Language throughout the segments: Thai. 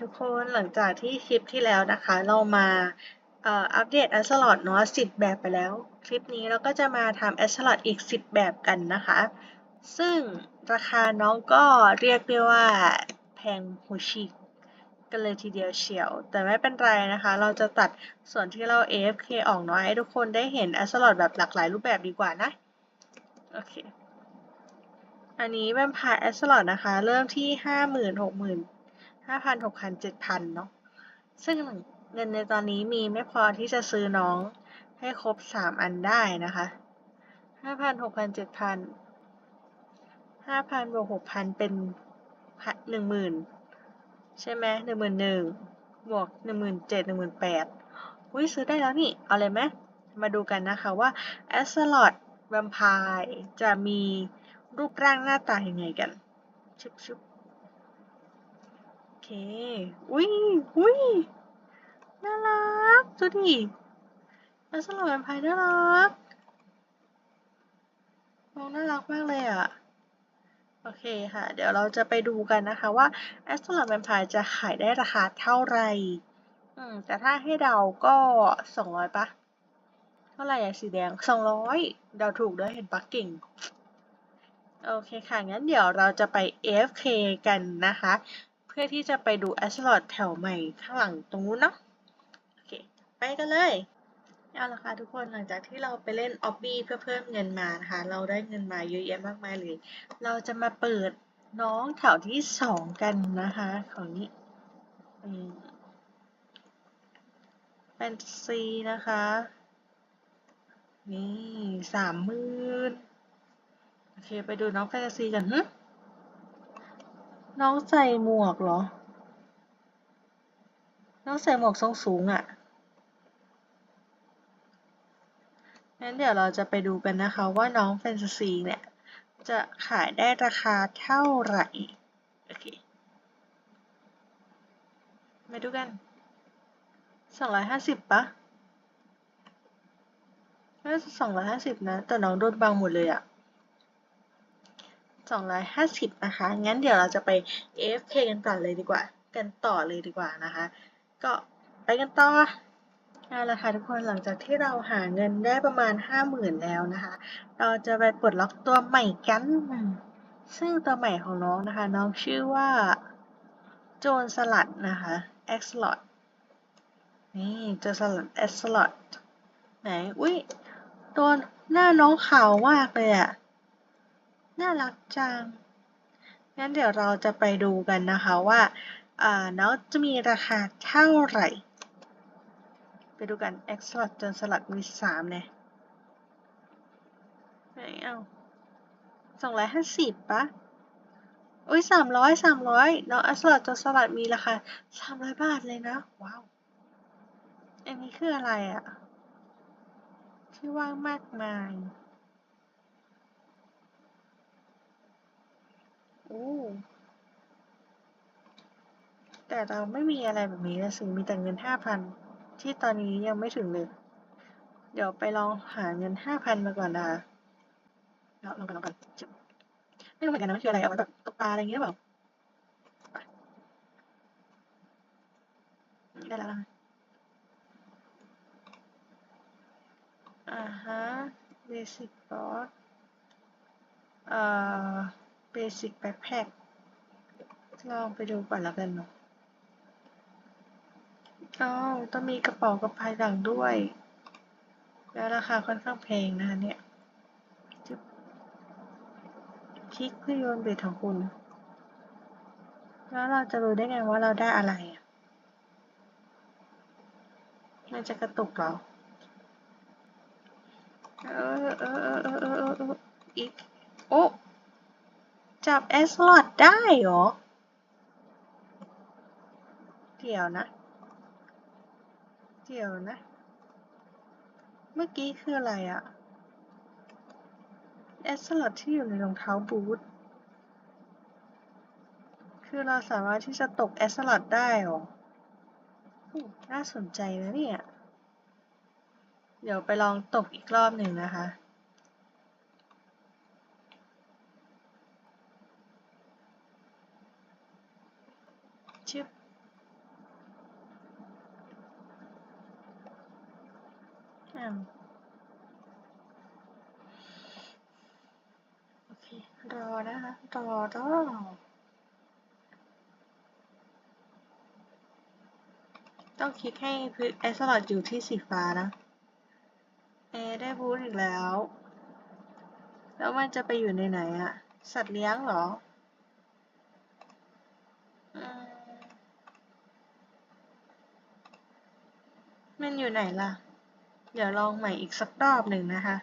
ทุกคนหลังจากที่คลิปที่แล้วนะคะ เรามาอัปเดต a อ l o t เนาะ10แบบไปแล้ว คลิปนี้เราก็จะมาทำ a อ l o t อีก 10 แบบกันนะคะ ซึ่งราคาน้องก็เรียกได้ว่าแพงหูฉีกกันเลยทีเดียวเชียว แต่ไม่เป็นไรนะคะ เราจะตัดส่วนที่เรา AFK ออกเนาะให้ทุกคนได้เห็น a อ l o t แบบหลากหลายรูปแบบดีกว่านะ โอเค อันนี้แวมพายแอสลอดนะคะ เริ่มที่ห้าหมื่นหกหมื่น ห้าพันหกพันเจ็ดพันเนาะซึ่งเงินในตอนนี้มีไม่พอที่จะซื้อน้องให้ครบสามอันได้นะคะห้าพันหกพันเจ็ดพันห้าพันบวกหกพันเป็นหนึ่งหมื่นใช่ไหมหนึ่งหมื่นหนึ่งบวกหนึ่งหมื่นเจ็ดหนึ่งหมื่นแปดอุ้ยซื้อได้แล้วนี่ เอาเลยไหมมาดูกันนะคะว่าแอสลอดแวมพายจะมีรูปร่างหน้าตายังไงกันชุบชุบ เค อุ้ยอุ้ยน่ารักดูดิแล้วสลับแวมไพร์น่ารักมองน่ารักมากเลยอะ โอเคค่ะ เดี๋ยวเราจะไปดูกันนะคะว่าแอสลับแวมไพร์จะขายได้ราคาเท่าไหร่อืม แต่ถ้าให้เดาก็สองร้อยปะเท่าไหร่อะสีแดงสองร้อยเดาถูกด้วยเห็นปะเก่งโอเคค่ะ งั้นเดี๋ยวเราจะไป AFK กันนะคะ เพื่อที่จะไปดู a s ลอ t แถวใหม่ข้างหลังตรงนู้นเนาะโอเคไปกันเลยเอาละค่ะทุกคนหลังจากที่เราไปเล่น o b b y เพื่อเพิ่มเงินมานะคะ เราได้เงินมาเยอะแยะมากมายเลย เราจะมาเปิดน้องแถวที่สองกันนะคะของนี้แฟนซีนะคะ นี่สามหมื่นโอเค ไปดูน้องแฟนซีกันฮึ น้องใส่หมวกเหรอ น้องใส่หมวกทรงสูงอะ่ะ งั้นเดี๋ยวเราจะไปดูกันนะคะว่าน้องแฟนตาซีเนี่ย จะขายได้ราคาเท่าไหร่ โอเค มาดูกันสองร้อยห้าสิบปะน่าจะสองร้อยห้าสิบนะ แต่น้องโดนบังหมดเลยอะ 250 นะคะ งั้นเดี๋ยวเราจะไป AFK กันก่อนเลยดีกว่า กันต่อเลยดีกว่านะคะ ก็ไปกันต่อเอาละค่ะทุกคนหลังจากที่เราหาเงินได้ประมาณ 50,000 แล้วนะคะ เราจะไปปลดล็อกตัวใหม่กัน ซึ่งตัวใหม่ของน้องนะคะ น้องชื่อว่า โจนสลัดนะคะ X slot นี่โจนสลัด X slot ไหน อุ้ยตัวหน้าน้องขาวมากเลยอะ น่ารักจัง งั้นเดี๋ยวเราจะไปดูกันนะคะว่าน้องจะมีราคาเท่าไหร่ ไปดูกัน X สลัดจนสลัดมีสามเนี่ยไหนเอาสองร้อยห้าสิบปะอุ้ยสามร้อยสามร้อยน้องอัสลัดจนสลัดมีราคาสามร้อยบาทเลยนะ ว้าว อันนี้คืออะไรอะที่ว่างมากมาย แต่เราไม่มีอะไรแบบนี้นะสิมีแต่เงินห้าพันที่ตอนนี้ยังไม่ถึงเลย เดี๋ยวไปลองหาเงินห้าพันมาก่อนนะเราลองกันลองกันไม่รู้เหมือนกันนะมันคืออะไรเอาไว้แบบตกปลาอะไรอย่างเงี้ยหรือเปล่าได้แล้วนะอ่าฮะเบสิกบอสเอ่อ เบสิกแบ็คแพ็คลองไปดูก่อนแล้วกันเนาะอ้าวต้องมีกระเป๋ากระพายหลังด้วย แล้วราคาค่อนข้างแพงนะคะเนี่ยคลิกเพื่อโยนเบ็ดของคุณ แล้วเราจะรู้ได้ไงว่าเราได้อะไรอะมันจะกระตุกเหรอ เออเออเออเออเออเอออีก โอ้ จับแอสลอดได้เหรอ เดี๋ยวนะ เดี๋ยวนะ เมื่อกี้คืออะไรอะแอสลัดที่อยู่ในรองเท้าบูท คือเราสามารถที่จะตกแอสลัดได้หรอ น่าสนใจนะเนี่ย เดี๋ยวไปลองตกอีกรอบหนึ่งนะคะชึบ อ้าวโอเค รอนะคะ รอรอต้องคลิกให้พื้นแอสลอดอยู่ที่สีฟ้านะ เอ ได้บูทอีกแล้ว แล้วมันจะไปอยู่ในไหนอะสัตว์เลี้ยงเหรอมันอยู่ไหนล่ะ เดี๋ยวลองใหม่อีกสักรอบหนึ่งนะคะ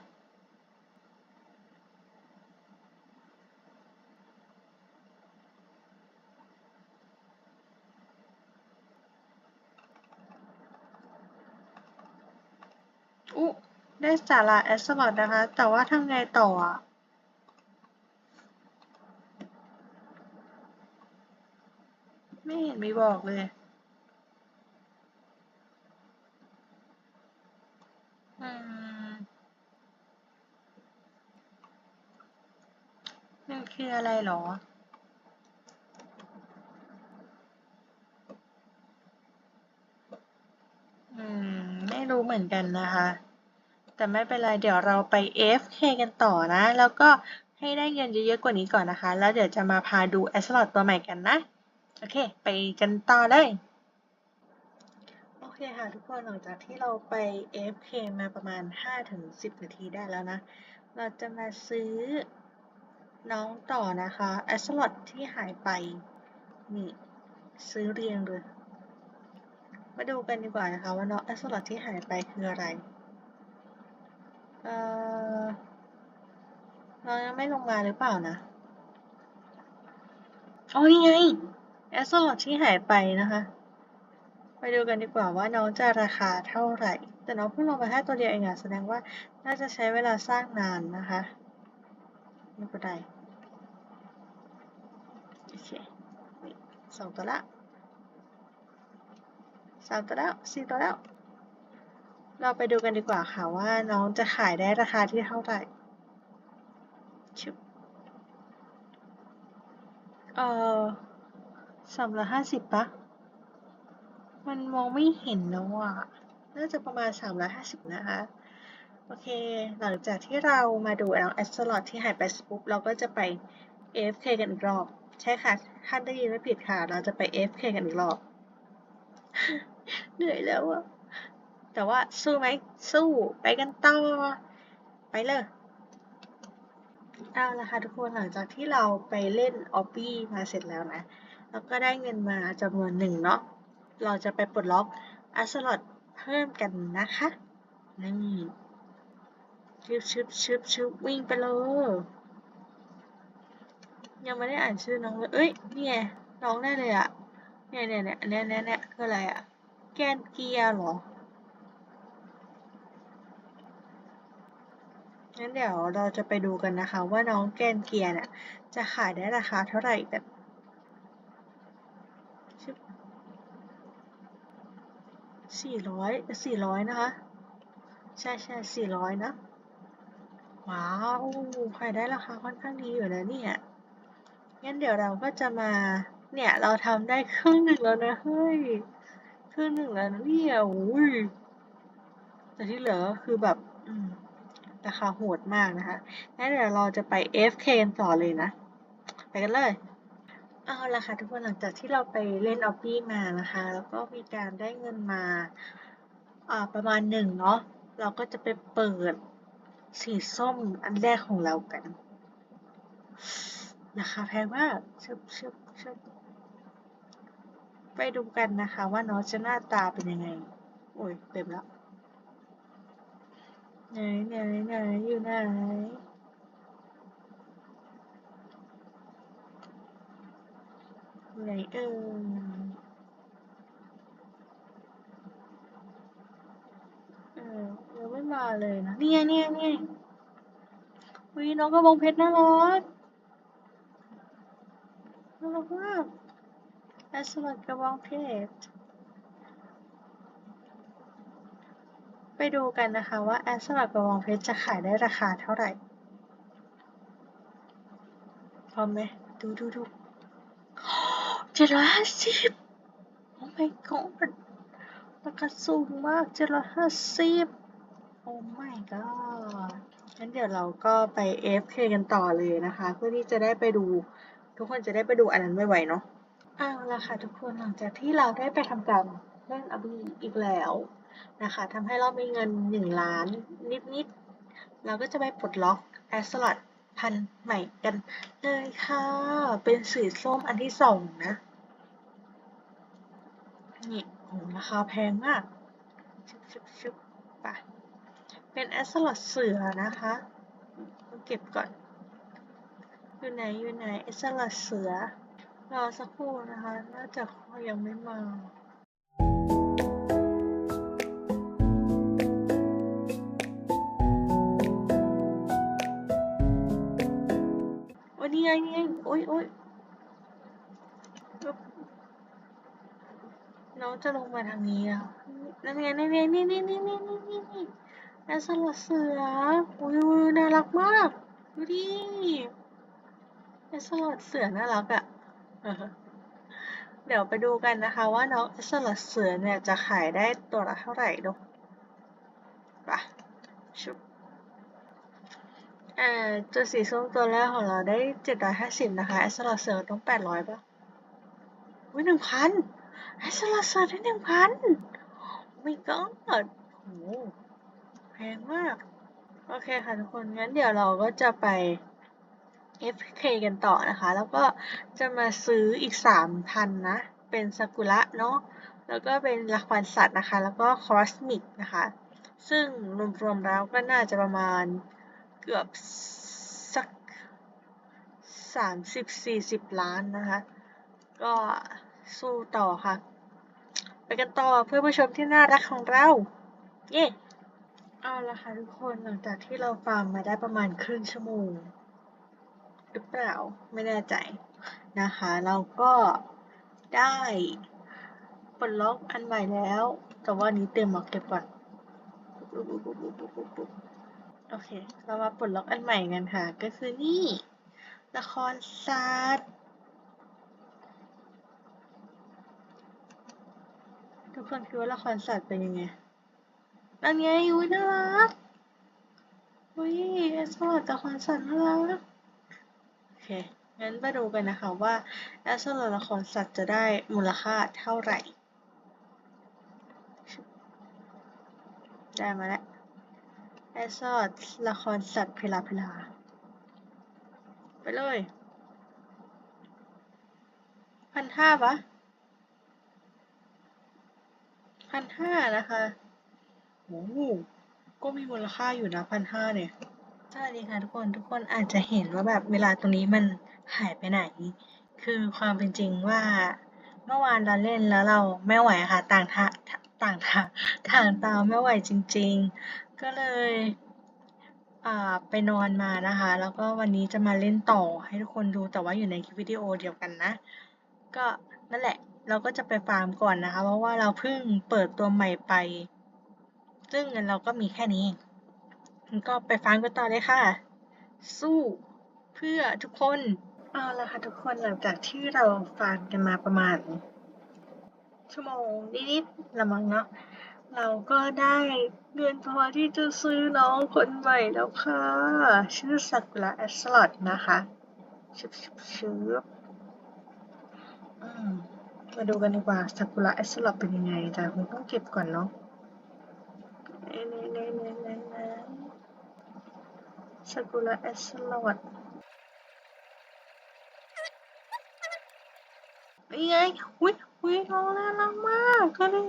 อุ๊ ได้สาระแอสลอดนะคะ แต่ว่าทำไงต่ออะไม่เห็นมีบอกเลย อืมมันคืออะไรหรอ อืม ไม่รู้เหมือนกันนะคะ แต่ไม่เป็นไรเดี๋ยวเราไป F K กันต่อนะ แล้วก็ให้ได้เงินเยอะๆกว่านี้ก่อนนะคะ แล้วเดี๋ยวจะมาพาดูแอสลอตตัวใหม่กันนะ โอเค ไปกันต่อเลย เคค่ะทุกคนหลังจากที่เราไป AFK มาประมาณ 5-10 นาทีได้แล้วนะ เราจะมาซื้อน้องต่อนะคะแอสลอตที่หายไป นี่ ซื้อเรียงเลย มาดูกันดีกว่านะคะว่าน้องแอสลอตที่หายไปคืออะไร เอ่อน้องยังไม่ลงมาหรือเปล่านะอ๋อนี่ไงแอสลอตที่หายไปนะคะ ไปดูกันดีกว่าว่าน้องจะราคาเท่าไหร่ แต่น้องเพิ่งลงมาแค่ตัวเดียวเองอะแสดงว่าน่าจะใช้เวลาสร้างนานนะคะไม่เป็นไรโอเคสองตัวละสามตัวแล้วสี่ตัวแล้ว เราไปดูกันดีกว่าค่ะว่าน้องจะขายได้ราคาที่เท่าไหร่ชุบเอ่อสามร้อยห้าสิบปะ มันมองไม่เห็นแล้วอะ น่าจะประมาณ 350 นะคะ โอเค หลังจากที่เรามาดูน้องแอสลอตที่หายไปปุ๊บ เราก็จะไป AFK กันอีกรอบ ใช่ค่ะ ท่านได้ยินไม่ผิดค่ะ เราจะไป AFK กันอีกรอบ เหนื่อยแล้วอะแต่ว่าสู้ไหม สู้ ไปกันต่อ ไปเลยเอาละค่ะทุกคนหลังจากที่เราไปเล่นออบบี้มาเสร็จแล้วนะแล้วก็ได้เงินมาจำนวนหนึ่งเนาะ เราจะไปปลดล็อกอัสลอตเพิ่มกันนะคะ นี่ชึบชึบชึบชึบวิ่งไปเลย ยังไม่ได้อ่านชื่อน้องเลย เอ้ย นี่ไง น้องได้เลยอะเนี่ยเนี่ยเนี่ยเนี่ยเนี่ยเนี่ยคืออะไรอะแกนเกียร์เหรอ งั้นเดี๋ยวเราจะไปดูกันนะคะ ว่าน้องแกนเกียร์เนี่ยจะขายได้ราคาเท่าไหร่กันชึบ สี่ร้อยสี่ร้อยนะคะ ใช่ใช่สี่ร้อยนะ ว้าวขายได้ราคาค่อนข้างดีอยู่นะเนี่ยงั้นเดี๋ยวเราก็จะมา เนี่ยเราทำได้ครึ่งหนึ่งแล้วนะเฮ้ยครึ่งหนึ่งแล้วนะเนี่ยอุ้ยแต่ที่เหลือคือแบบราคาโหดมากนะคะงั้นเดี๋ยวเราจะไป FK กันต่อเลยนะ ไปกันเลย เอาละค่ะทุกคนหลังจากที่เราไปเล่นออบบี้มานะคะ แล้วก็มีการได้เงินมาประมาณหนึ่งเนาะเราก็จะไปเปิดสีส้มอันแรกของเรากันราคาแพงมากชึบชึบชึบไปดูกันนะคะว่าน้องจะหน้าตาเป็นยังไง โอ้ยเต็มแล้วไหนไหนไหนอยู่ไหน ไหนเอ่ยเออยังไม่มาเลยนะ เนี่ยเนี่ยเนี่ยวิน้องกระบองเพชรน่ารักน่ารักมากแอสลัดกระบองเพชรไปดูกันนะคะว่าแอสลัดกระบองเพชรจะขายได้ราคาเท่าไหร่พร้อมไหมดูดูดู จ็ดร้อยห้าสิบโอ้ my god ราคาสูงมากเจ็ดร้อยห้าสิบโอ้โอ้ไม่ก็งั้นเดี๋ยวเราก็ไป AFK กันต่อเลยนะคะ เพื่อที่จะได้ไปดู ทุกคนจะได้ไปดูอันนั้นไวๆเนาะเอาละค่ะทุกคนหลังจากที่เราได้ไปทำการเล่นอบีอีกแล้วนะคะทำให้เรามีเงิน 1 ล้านนิดๆเราก็จะไปปลดล็อกแอสลัดพันธุ์ใหม่กันเลยค่ะ เป็นสีส้มอันที่สองนะ นี่โอ้ราคาแพงมากชุบชุบชุบไปเป็นแอสลัดเสือนะคะต้องเก็บก่อน อยู่ไหนอยู่ไหนแอสลัดเสือ รอสักครู่นะคะ น่าจะเขายังไม่มาโอ้ยนี่ไงนี่ไงโอ้ยโอ้ย น้องจะลงมาทางนี้อะนั่นไงนั่นไงนี่นี่นี่นี่นี่นี่นี่แอสลัดเสืออุ้ยน่ารักมาก ดูดิแอสลัดเสือน่ารักอะ เดี๋ยวไปดูกันนะคะว่าน้องแอสลัดเสือเนี่ยจะขายได้ตัวละเท่าไหร่ดูไปชุบเอ่อตัวสีส้มตัวแรกของเราได้เจ็ดร้อยห้าสิบนะคะแอสลัดเสือต้องแปดร้อยป่ะอุ้ยหนึ่งพัน แอสลาเซอร์ได้หนึ่งพันไม่ก็โหแพงมาก โอเคค่ะทุกคน งั้นเดี๋ยวเราก็จะไป FK กันต่อนะคะ แล้วก็จะมาซื้ออีกสามพันนะ เป็นซากุระเนาะ แล้วก็เป็นละครสัตว์นะคะ แล้วก็คอสมิกนะคะ ซึ่งรวมๆแล้วก็น่าจะประมาณเกือบสักสามสิบสี่สิบล้านนะคะ ก็ สู้ต่อค่ะ ไปกันต่อเพื่อผู้ชมที่น่ารักของเรา เย้เอาละค่ะทุกคนหลังจากที่เราฟาร์มมาได้ประมาณครึ่งชั่วโมงหรือเปล่าไม่แน่ใจนะคะ เราก็ได้ปลดล็อกอันใหม่แล้ว แต่ว่านี้เต็มหรอกเก็บก่อนโอเค เรามาปลดล็อกอันใหม่กันค่ะ ก็คือนี่ ละครสัต ทุกคนคิดว่าละครสัตว์เป็นยังไงนั่นไงอุ้ยน่ารักอุ้ยสวัสดิ์ละครสัตว์น่ารักโอเคงั้นมาดูกันนะคะว่าแอสโซลละครสัตว์จะได้มูลค่าเท่าไหร่ ได้มาแล้วแอสโซอดละครสัตว์เพลาเพลาไปเลยพันห้าปะ พันห้านะคะโอ้โหก็มีมูลค่าอยู่นะพันห้าเนี่ยสวัสดีค่ะทุกคนทุกคนอาจจะเห็นว่าแบบเวลาตรงนี้มันหายไปไหน คือความเป็นจริงว่าเมื่อวานเราเล่นแล้วเราไม่ไหวค่ะต่างทาต่างทาต่างตาไม่ไหวจริง ๆ ก็เลยไปนอนมานะคะ แล้วก็วันนี้จะมาเล่นต่อให้ทุกคนดูแต่ว่าอยู่ในคลิปวิดีโอเดียวกันนะ ก็นั่นแหละ เราก็จะไปฟาร์มก่อนนะคะ เพราะว่าเราเพิ่งเปิดตัวใหม่ไป ซึ่งเงินเราก็มีแค่นี้ก็ไปฟาร์มกันต่อเลยค่ะ สู้เพื่อทุกคนเอาละค่ะทุกคนหลังจากที่เราฟาร์มกันมาประมาณ ชั่วโมงนิดๆละมั้งเนาะเราก็ได้เงินพอที่จะซื้อน้องคนใหม่แล้วค่ะ ชื่อซากุระแอสลอดนะคะชิบชิบชิบอืม มาดูกันดีกว่าซากุระแอสลอดเป็นยังไง แต่คงต้องเก็บก่อนเนาะเน่เน่เน่เน่นี่ซากุระแอสลอดนี่ไงอุ้ยอุ้ยน้องน่ารักมากก็เลย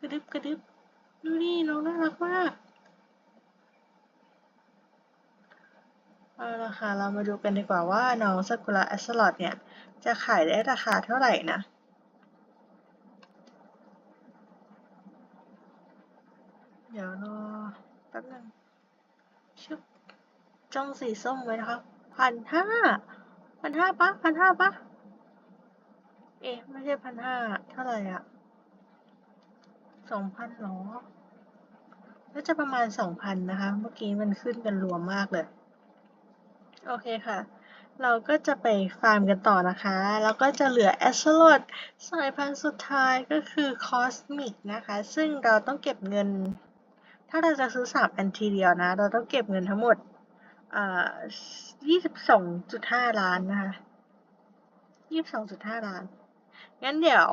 กระดึบกระดึบดูนี่น้องน่ารักมากเอาละค่ะเรามาดูกันดีกว่าว่าน้องซากุระแอสลอดเนี่ย จะขายได้ราคาเท่าไหร่นะ เดี๋ยวรอแป๊บนึงชึบจ้องสีส้มไว้นะครับพันห้าพันห้าปะพันห้าปะเอ๊ะไม่ใช่พันห้าเท่าไหร่อะสองพันหรอน่าจะประมาณสองพันนะคะ เมื่อกี้มันขึ้นกันรวมมากเลย โอเคค่ะ เราก็จะไปฟาร์มกันต่อนะคะ แล้วก็จะเหลือแอสโลดสายพันธุ์สุดท้ายก็คือคอสมิกนะคะ ซึ่งเราต้องเก็บเงิน ถ้าเราจะซื้อสามอันทีเดียวนะ เราต้องเก็บเงินทั้งหมดยี่สิบสองจุดห้าล้านนะคะยี่สิบสองจุดห้าล้าน งั้นเดี๋ยว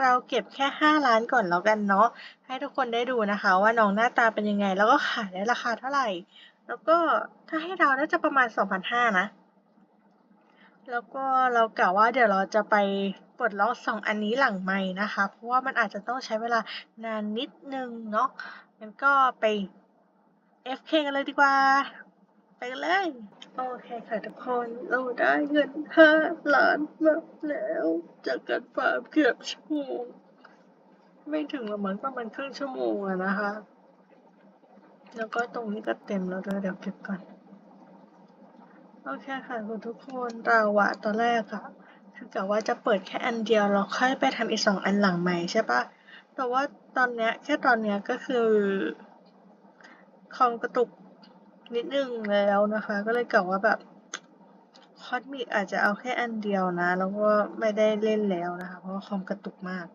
เราเก็บแค่ห้าล้านก่อนแล้วกันเนาะ ให้ทุกคนได้ดูนะคะ ว่าน้องหน้าตาเป็นยังไง แล้วก็ขายได้ราคาเท่าไหร่ แล้วก็ถ้าให้เราน่าจะประมาณสองพันห้านะ แล้วก็เรากะว่าเดี๋ยวเราจะไปปลดล็อกสองอันนี้หลังใหม่นะคะ เพราะว่ามันอาจจะต้องใช้เวลานานนิดนึงเนาะ งั้นก็ไป FK กันเลยดีกว่า ไปกันเลย โอเคค่ะทุกคนเราได้เงินห้าล้านมาแล้ว จากการฟาร์มเกือบชั่วโมงไม่ถึงหรอกมั้งประมาณครึ่งชั่วโมงอะนะคะ แล้วก็ตรงนี้ก็เต็มแล้วด้วยเดี๋ยวเก็บก่อน โอเคค่ะคุณทุกคนเราอะตอนแรกอะคือกะว่าจะเปิดแค่อันเดียวแล้วค่อยไปทำอีกสองอันหลังใหม่ใช่ปะ แต่ว่าตอนเนี้ยแค่ตอนเนี้ยก็คือคอมกระตุกนิดนึงแล้วนะคะ ก็เลยกะว่าแบบคอสมิกอาจจะเอาแค่อันเดียวนะ แล้วก็ไม่ได้เล่นแล้วนะคะ เพราะว่าคอมกระตุกมาก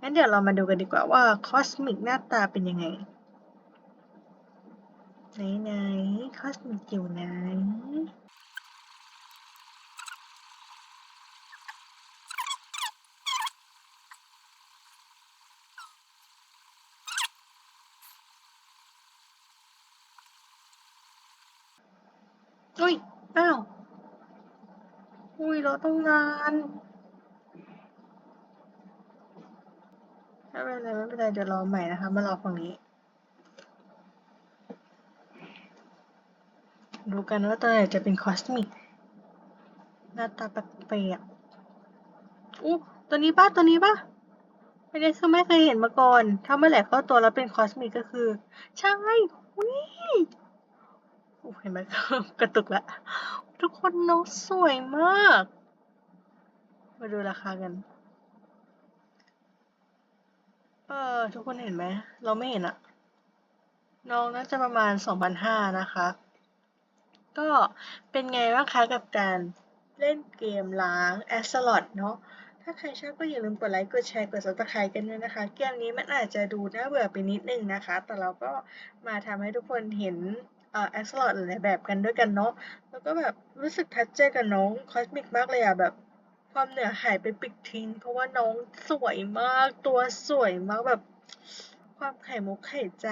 งั้นเดี๋ยวเรามาดูกันดีกว่าว่าคอสมิกหน้าตาเป็นยังไง ไหนไหนคอสมิกอยู่ไหน อุ้ย อ้าว อุ้ยเรอต้องนานไม่เป็นไรไม่เป็นไรเดี๋ยวรอใหม่นะคะ มารอฝั่งนี้ ดูกันว่าตัวไหนจะเป็นคอสมิก หน้าตาแปลกๆอู้ตัวนี้ป่ะ ตัวนี้ป่ะไม่ได้คือไม่เคยเห็นมาก่อน ถ้าเมื่อไหร่เข้าตัวแล้วเป็นคอสมิกก็คือ ใช่อุ้ย ห็นไหมกระตุกละ ทุกคนน้องสวยมาก มาดูราคากัน เออ ทุกคนเห็นไหม เราไม่เห็นอะน้องน่าจะประมาณสองพันห้านะคะ ก็เป็นไงบ้างคะกับการเล่นเกมล้างแอสลอตเนาะ ถ้าใครชอบก็อย่าลืมกดไลค์ กดแชร์ กด subscribe กันด้วยนะคะ เกมนี้มันอาจจะดูน่าเบื่อไปนิดนึงนะคะ แต่เราก็มาทำให้ทุกคนเห็น อ่อแอสลอตหลายแบบกันด้วยกันเนาะแล้วก็แบบรู้สึกทัชใจกับน้องคอสมิกมากเลยอะแบบความเหนือหายไปปิดทิ้ง เพราะว่าน้องสวยมากตัวสวยมากแบบ ความไข่มุกไข่ใจ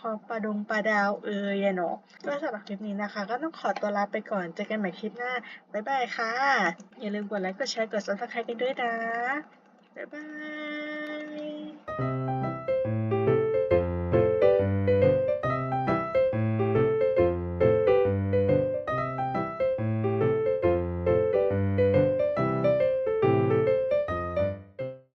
ความปลาดงปลาดาวเอยเนาะก็สำหรับคลิปนี้นะคะ ก็ต้องขอตัวลาไปก่อนเจอกันใหม่คลิปหน้า บ๊ายบายค่ะ อย่าลืมกดไลค์กดแชร์กด subscribe กันด้วยนะ บ๊ายบาย